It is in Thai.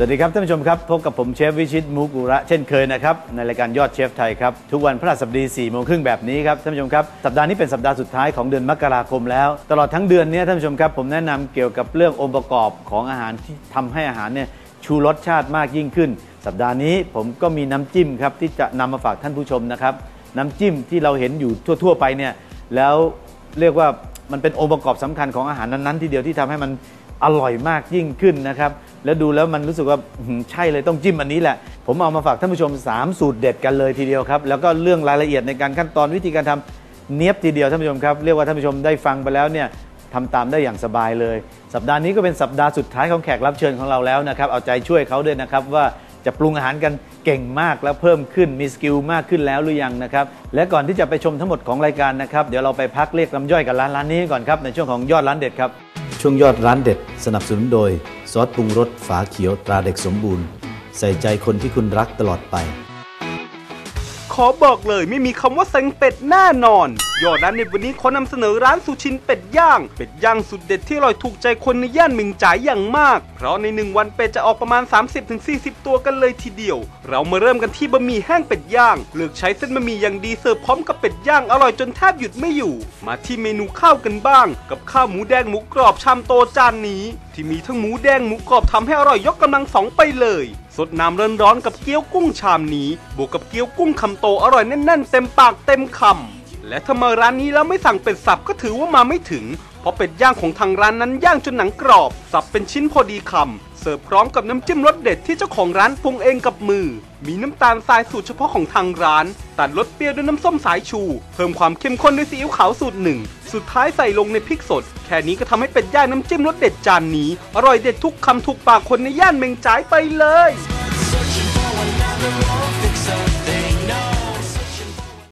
สวัสดีครับท่านผู้ชมครับ พบกับผมเชฟวิชิตมูกุระเช่นเคยนะครับ ในรายการยอดเชฟไทยครับ ทุกวันพฤหัสบดี4ี่โมงครึ่งแบบนี้ครับ ท่านผู้ชมครับ สัปดาห์นี้เป็นสัปดาห์สุดท้ายของเดือนมกราคมแล้ว ตลอดทั้งเดือนนี้ท่านผู้ชมครับ ผมแนะนำเกี่ยวกับเรื่ององค์ประกอบของอาหารที่ทำให้อาหารเนี่ยชูรสชาติมากยิ่งขึ้น สัปดาห์นี้ผมก็มีน้ำจิ้มครับที่จะนำมาฝากท่านผู้ชมนะครับน้ำจิ้มที่เราเห็นอยู่ทั่ว ๆ ไปเนี่ยแล้วเรียกว่ามันเป็นองค์ประกอบสำคัญของอาหารนั้นๆ ทีเดียวที่ทำให้มัน อร่อยมากยิ่งขึ้นนะครับ แล้วดูแล้วมันรู้สึกว่าใช่เลยต้องจิ้มอันนี้แหละ ผมเอามาฝากท่านผู้ชม 3 สูตรเด็ดกันเลยทีเดียวครับ แล้วก็เรื่องรายละเอียดในการขั้นตอนวิธีการทำเนียบทีเดียวท่านผู้ชมครับ เรียกว่าท่านผู้ชมได้ฟังไปแล้วเนี่ยทำตามได้อย่างสบายเลย สัปดาห์นี้ก็เป็นสัปดาห์สุดท้ายของแขกรับเชิญของเราแล้วนะครับเอาใจช่วยเขาด้วยนะครับว่าจะปรุงอาหารกันเก่งมากแล้วเพิ่มขึ้นมีสกิลมากขึ้นแล้วหรือยังนะครับและก่อนที่จะไปชมทั้งหมดของรายการนะครับเดี๋ยวเราไปพักเรียกน้ำย่อยกับร้านร้านนี้ก่อนครับในช่วงของยอดร้านเด็ดครับ ช่วงยอดร้านเด็ดสนับสนุนโดย ซอสปรุงรสฝาเขียวตราเด็กสมบูรณ์ ใส่ใจคนที่คุณรักตลอดไป อบอกเลยไม่มีคำว่าเซ็งเป็ดแน่นอน ยอดร้านในวันนี้ขอนำเสนอร้านซูชินเป็ดย่าง เป็ดย่างสุดเด็ดที่อร่อยถูกใจคนในย่านมิงจ่ายอย่างมาก เพราะในหนึ่งวันเป็ดจะออกประมาณ 30-40 ตัวกันเลยทีเดียว เรามาเริ่มกันที่บะหมี่แห้งเป็ดย่าง เลือกใช้เส้นบะหมี่อย่างดีเสิร์ฟพร้อมกับเป็ดย่างอร่อยจนแทบหยุดไม่อยู่ มาที่เมนูข้าวกันบ้าง กับข้าวหมูแดงหมูกรอบชามโตจานนี้ ที่มีทั้งหมูแดงหมูกรอบทำให้อร่อยยกกำลังสองไปเลย สดน้ำร้อนๆกับเกี๊ยวกุ้งชามนี้ บวกกับเกี๊ยวกุ้งคำโตอร่อยแน่นๆ เต็มปากเต็มคำและถ้ามาร้านนี้แล้วไม่สั่งเป็ดสับก็ถือว่ามาไม่ถึง เพราะเป็ดย่างของทางร้านนั้นย่างจนหนังกรอบ สับเป็นชิ้นพอดีคำ เสิร์ฟพร้อมกับน้ำจิ้มรสเด็ดที่เจ้าของร้านปรุงเองกับมือ มีน้ำตาลทรายสูตรเฉพาะของทางร้าน ตัดรสเปรี้ยวด้วยน้ำส้มสายชู เพิ่มความเข้มข้นด้วยซีอิ๊วขาวสูตรหนึ่ง สุดท้ายใส่ลงในพริกสด แค่นี้ก็ทำให้เป็ดย่างน้ำจิ้มรสเด็ดจานนี้ อร่อยเด็ดทุกคำถูกปากคนในย่านเมงจ่ายไปเลย